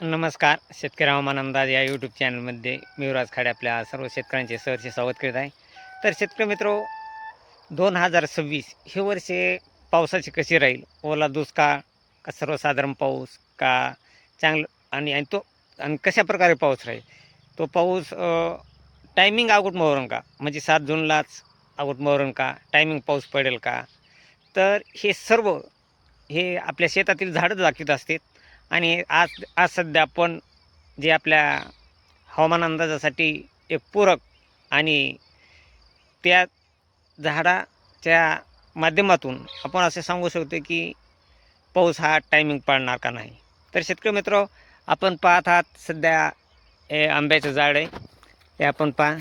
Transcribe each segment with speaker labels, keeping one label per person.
Speaker 1: नमस्कार. शेतकरी हवामान अंदाज या यूट्यूब चॅनलमध्ये मी युवराज खाडे आपल्या सर्व शेतकऱ्यांचे सहर्षे स्वागत करीत आहे. तर शेतकरी मित्र दोन हजार सव्वीस हे वर्षे पावसाची कशी राहील? ओला दुष्काळ का? सर्वसाधारण पाऊस? का चांगलं आणि आणि तो आणि कशा प्रकारे पाऊस राहील? तो पाऊस टायमिंग आगोट मोहरण का? म्हणजे सात जूनलाच आगोट मोहरण का? टायमिंग पाऊस पडेल का? तर हे सर्व हे आपल्या शेतातील झाडं दाखवित असतात आणि आज आज सध्या आपण जे आपल्या हवामान अंदाजासाठी एक पूरक आणि त्या झाडाच्या माध्यमातून आपण असे सांगू शकतो की पाऊस हा टायमिंग पाळणार का नाही. तर शेतकरी मित्र आपण पाहत आहात सध्या हे आंब्याचं झाड आहे हे आपण पहा.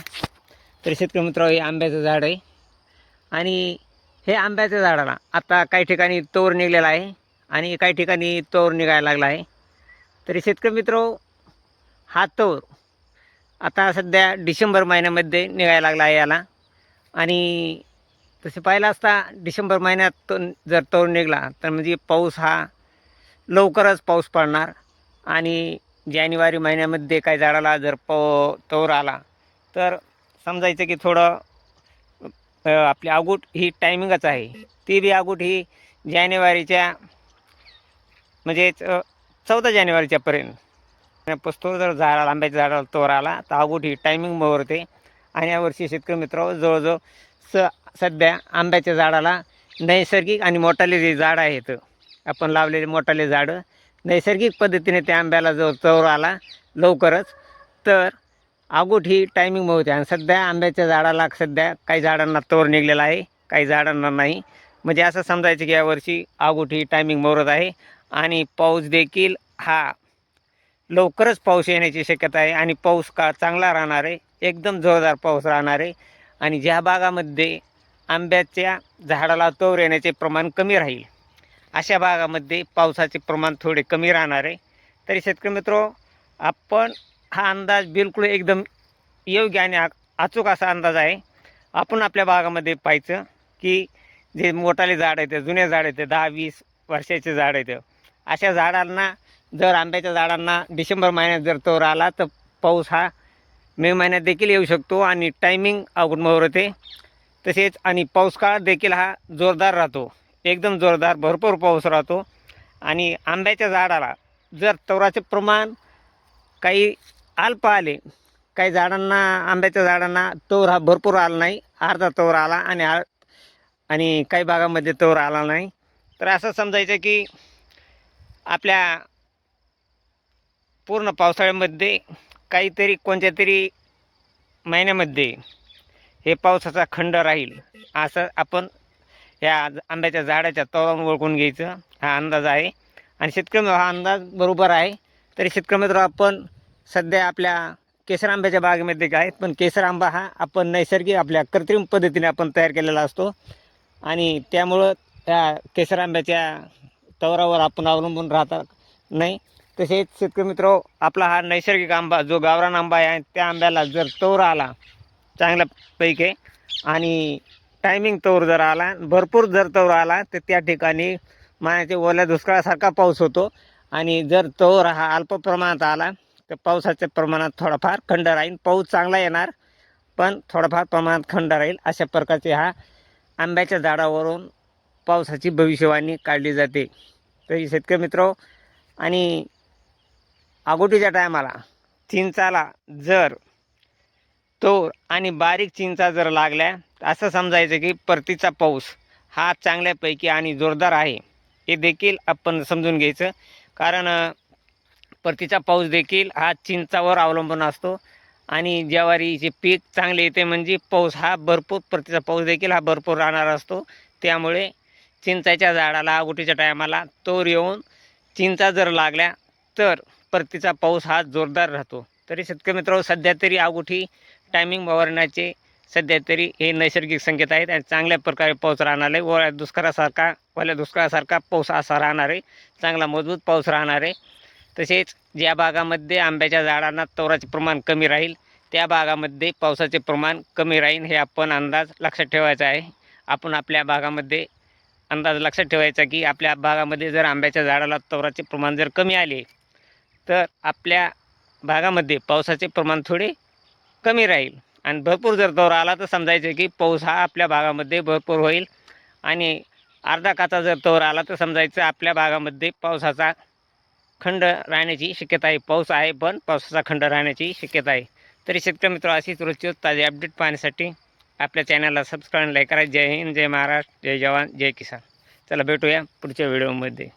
Speaker 1: तर शेतकरी मित्र हे आंब्याचं झाड आहे. आणि हे आंब्याच्या झाडाला आता काही ठिकाणी तोर निघलेला आहे. आणि काही ठिकाणी तोर निघायला लागला आहे. तरी शेतकरी मित्र हा तोर आता सध्या डिसेंबर महिन्यामध्ये निघायला लागला आहे याला. आणि तसे पाहिलं असता डिसेंबर महिन्यात तो जर तोर निघला तर म्हणजे पाऊस हा लवकरच पाऊस पडणार. आणि जानेवारी महिन्यामध्ये काही झाडाला जर पो तोर आला तर समजायचं की थोडं आपली आगूट ही टायमिंगच आहे. ती बी आगूट ही जानेवारीच्या म्हणजेच चौदा जानेवारीच्या पर्यंत. पुस्तक जर झाडाला आंब्याच्या झाडाला तोर आला तर अगोठी ही टायमिंग होते. आणि यावर्षी शेतकरी मित्र जवळजवळ स सध्या आंब्याच्या झाडाला नैसर्गिक आणि मोठाले जे झाडं आहेत आपण लावलेले मोठाले झाडं नैसर्गिक पद्धतीने त्या आंब्याला जर चौर आला लवकरच तर आगूट ही टायमिंग होते. आणि सध्या आंब्याच्या झाडाला सध्या काही झाडांना तोर निघलेला आहे काही झाडांना नाही. म्हणजे असं समजायचं की यावर्षी आगूट ही टायमिंग मोरत आहे. आणि पाऊस देखील हा लवकरच पाऊस येण्याची शक्यता आहे आणि पाऊस का चांगला राहणार आहे एकदम जोरदार पाऊस राहणार आहे आणि ज्या भागामध्ये आंब्याच्या झाडाला तोर येण्याचे प्रमाण कमी राहील अशा भागामध्ये पावसाचे प्रमाण थोडे कमी राहणार आहे. तरी शेतकरी मित्र आपण हा अंदाज बिलकुल एकदम योग्य आणि अचूक असा अंदाज आहे. आपण आपल्या भागामध्ये पाहायचं की जे मोठाले झाड आहेत जुने झाड आहेत दहा वीस वर्षाचे झाड आहेत अशा झाडांना जर आंब्याच्या झाडांना डिसेंबर महिन्यात जर तोर आला तर पाऊस हा मे महिन्यात देखील येऊ शकतो आणि टायमिंग अवघड मोहर होते तसेच आणि पाऊस काळ देखील हा जोरदार राहतो. एकदम जोरदार भरपूर पाऊस राहतो. आणि आंब्याच्या झाडाला जर तोराचे प्रमाण काही अल्प आले काही झाडांना आंब्याच्या झाडांना तोर हा भरपूर आला नाही अर्धा तोर आला आणि आ आणि काही भागामध्ये तोर आला नाही तर असं समजायचं की आपल्या पूर्ण पावसाळ्यामध्ये काहीतरी कोणत्या तरी महिन्यामध्ये हे पावसाचा खंड राहील. असं आपण या आंब्याच्या झाडाच्या तोरावरून ओळखून घ्यायचं. हा अंदाज आहे. आणि शेतकरी हा अंदाज बरोबर आहे. तरी शेतकरी मित्र आपण सध्या आपल्या केसर आंब्याच्या बागेमध्ये काय पण केसर आंबा हा आपण नैसर्गिक आपल्या कृत्रिम पद्धतीने आपण तयार केलेला असतो. आणि त्यामुळं त्या केसर आंब्याच्या तवरावर आपण अवलंबून राहता नाही. तसेच शेतकरी मित्र आपला हा नैसर्गिक आंबा जो गावरान आंबा आहे त्या आंब्याला जर तवर आला चांगल्यापैकी आणि टायमिंग तवर जर आला भरपूर जर तवर आला तर त्या ठिकाणी मायाचे ओल्या दुष्काळासारखा पाऊस होतो. आणि जर तवर हा अल्प प्रमाणात आला तर पावसाच्या प्रमाणात थोडाफार खंड राहील. पाऊस चांगला येणार पण थोडाफार प्रमाणात खंड राहील. अशा प्रकारचे हा आंब्याच्या झाडावरून पावसाची भविष्यवाणी काढली जाते. तरी शेतकरी मित्र आणि आगोटीच्या टायमाला चिंचाला जर तोर आणि बारीक चिंचा जर लागल्या असं समजायचं की परतीचा पाऊस हा चांगल्यापैकी आणि जोरदार आहे. हे देखील आपण समजून घ्यायचं. कारण परतीचा पाऊस देखील हा चिंचावर अवलंबून असतो आणि ज्वारीचे पीक चांगले येते म्हणजे पाऊस हा भरपूर परतीचा पाऊस देखील हा भरपूर राहणार असतो. त्यामुळे चिंचाच्या झाडाला आगोटीच्या टायमाला तोर येऊन चिंचा जर लागल्या तर परतीचा पाऊस हा जोरदार राहतो. तरी शेतकरी मित्र सध्या तरी आगुठी टायमिंग वावरण्याचे सध्या तरी हे नैसर्गिक संकेत आहेत आणि चांगल्या प्रकारे पाऊस राहणार आहे. ओल्या दुष्काळासारखा ओल्या दुष्काळासारखा पाऊस असा राहणार आहे. चांगला मजबूत पाऊस राहणार आहे. तसेच ज्या भागामध्ये आंब्याच्या झाडांना तोराचे प्रमाण कमी राहील त्या भागामध्ये पावसाचे प्रमाण कमी राहील हे आपण अंदाज लक्षात ठेवायचा आहे. आपण आपल्या भागामध्ये अंदाज लक्षात ठेवायचा की आपल्या भागामध्ये जर आंब्याच्या झाडाला तोराचे प्रमाण जर कमी आले तर आपल्या भागामध्ये पावसाचे प्रमाण थोडे कमी राहील. आणि भरपूर जर दौर आला तर समजायचं की पाऊस हा आपल्या भागामध्ये भरपूर होईल. आणि अर्धा काचा जर तोर आला तर समजायचं आपल्या भागामध्ये पावसाचा खंड राहण्याची शक्यता आहे. पाऊस आहे पण पावसाचा खंड राहण्याची शक्यता आहे. तरी शेतकरी मित्र अशीच रोजची ताजे अपडेट पाहण्यासाठी आपल्या चॅनलला सबस्क्राईब लाईक करा. जय हिंद जय महाराष्ट्र जय जवान जय किसान. चला भेटूया पुढच्या व्हिडिओमध्ये.